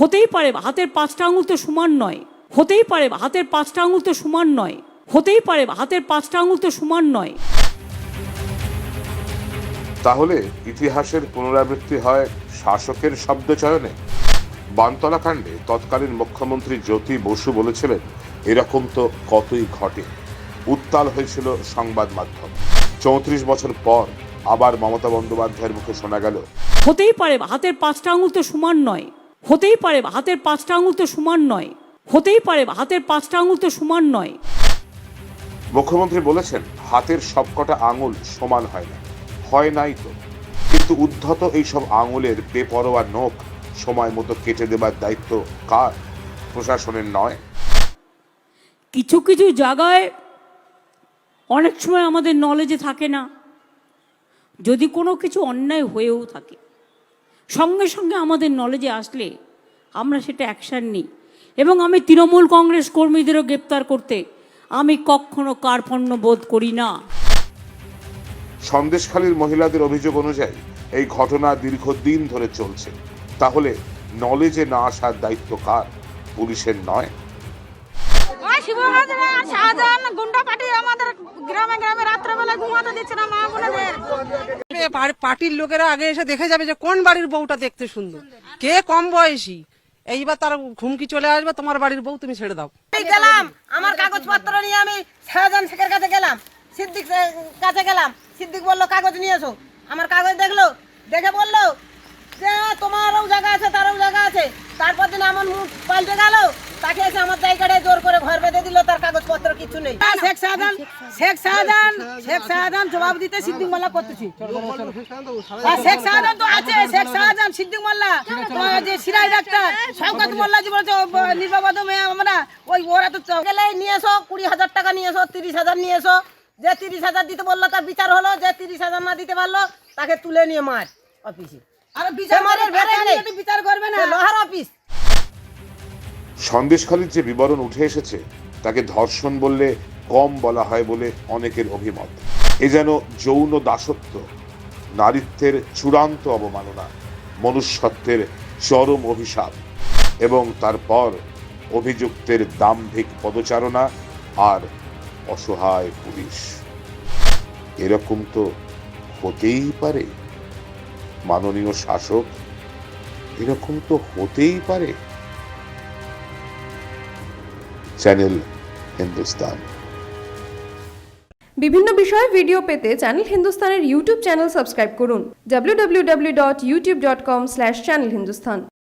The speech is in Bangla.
হতেই পারে হাতের পাঁচটা আঙুল তো সমান নয়। হতেই পারে হাতের পাঁচটা আঙুল তো সমান নয়। হতেই পারে হাতের পাঁচটা আঙুল তো সমান নয়। তাহলে ইতিহাসের পুনরাবৃত্তি হয় শাসকের শব্দচয়নে? বানতলা কাণ্ডে তৎকালীন মুখ্যমন্ত্রী জ্যোতি বসু বলেছিলেন এরকম তো কতই ঘটে। উত্তাল হয়েছিল সংবাদ মাধ্যম। চৌত্রিশ বছর পর আবার মমতা বন্দ্যোপাধ্যায়ের মুখে শোনা গেল হতেই পারে হাতের পাঁচটা আঙুল তো সমান নয়। হতেই পারে হাতের পাঁচটা আঙুল তো সমান নয়। হতেই পারে হাতের পাঁচটা আঙুল তো সমান নয়। মুখ্যমন্ত্রী বলেছেন হাতের সবকটা আঙুল সমান হয় না। হয় নাই তো। কিন্তু উদ্ধত এইসব আঙুলের বেপরোয়া নখ সময় মতো কেটে দেবার দায়িত্ব কার? প্রশাসনের নয়। কিছু কিছু জায়গায় অনেক সময় আমাদের নলেজে থাকে না। যদি কোনো কিছু অন্যায় হয়েও থাকে। সঙ্গে সঙ্গে আমাদের নলেজে আসলে আমরা সেটা অ্যাকশান নিই। এবং আমি তৃণমূল কংগ্রেস কর্মীদেরও গ্রেপ্তার করতে আমি কখনো কার্পণ্য বোধ করি না। সন্দেশখালীর মহিলাদের অভিযোগ অনুযায়ী এই ঘটনা দীর্ঘদিন ধরে চলছে। তাহলে নলেজে না আসার দায়িত্ব কার? পুলিশের নয়। শিবহাজরা শাহজাহান গুন্ডা পাঠিয়ে আমাদের গ্রামে গ্রামে রাত্রেবেলা ঘুমাতে দিচ্ছে না মা বোনেদের। পার্টির লোকেরা আগে এসে দেখে যাবে যে কোন বাড়ির বউটা দেখতে সুন্দর। কে কম বয়সী? এইবার তার ঘুমকি চলে আসবে তোমার বাড়ির বউ তুমি ছেড়ে দাও। গেলাম আমার কাগজপত্র নিয়ে আমি শাহজাহান শেখের কাছে গেলাম সিদ্দিক কাছে গেলাম সিদ্দিক বলল কাগজ নিয়ে এসো। আমার কাগজ দেখল দেখে বলল যে তোমারও জায়গা আছে তারও জায়গা আছে। তারপর দিন আমার মুখ পাল্টে গেল তাকে এসে আমার জায়গাটায় জোর করে ঘর বেঁধে দিল তার কাগজপত্র কিছু নেই। শেখ শাহজাহান শেখ শেখ শাহজাহান জবাব দিতে সিদ্দিক মোল্লা করতেছি শেখ তো আছে শেখ সিদ্দিক মোল্লা যে সিরাজ ডাক্তার শওকত মোল্লা যে বলছে নির্বাবাদ মেয়ে আমরা ওই ওরা তো গেলে নিয়ে এসো কুড়ি হাজার টাকা নিয়ে এসো তিরিশ হাজার নিয়ে এসো। যে তিরিশ হাজার দিতে বলল তার বিচার হলো যে তিরিশ হাজার না দিতে পারল তাকে তুলে নিয়ে মার অফিসে। আর বিচার বিচার করবে না। লোহার অফিস। সন্দেশখালীর যে বিবরণ উঠে এসেছে তাকে ধর্ষণ বললে কম বলা হয় বলে অনেকের অভিমত। এ যেন যৌন দাসত্ব, নারীত্বের চূড়ান্ত অবমাননা, মনুষ্যত্বের চরম অভিশাপ এবং তারপর অভিযুক্তের দাম্ভিক পদচারণা আর অসহায় পুলিশ। এরকম তো হতেই পারে। মাননীয় শাসক, এরকম তো হতেই পারে। চ্যানেল হিন্দুস্তান। বিভিন্ন বিষয়ে ভিডিও পেতে চ্যানেল হিন্দুস্তানের ইউটিউব চ্যানেল সাবস্ক্রাইব করুন। www.youtube.com/channelhindustan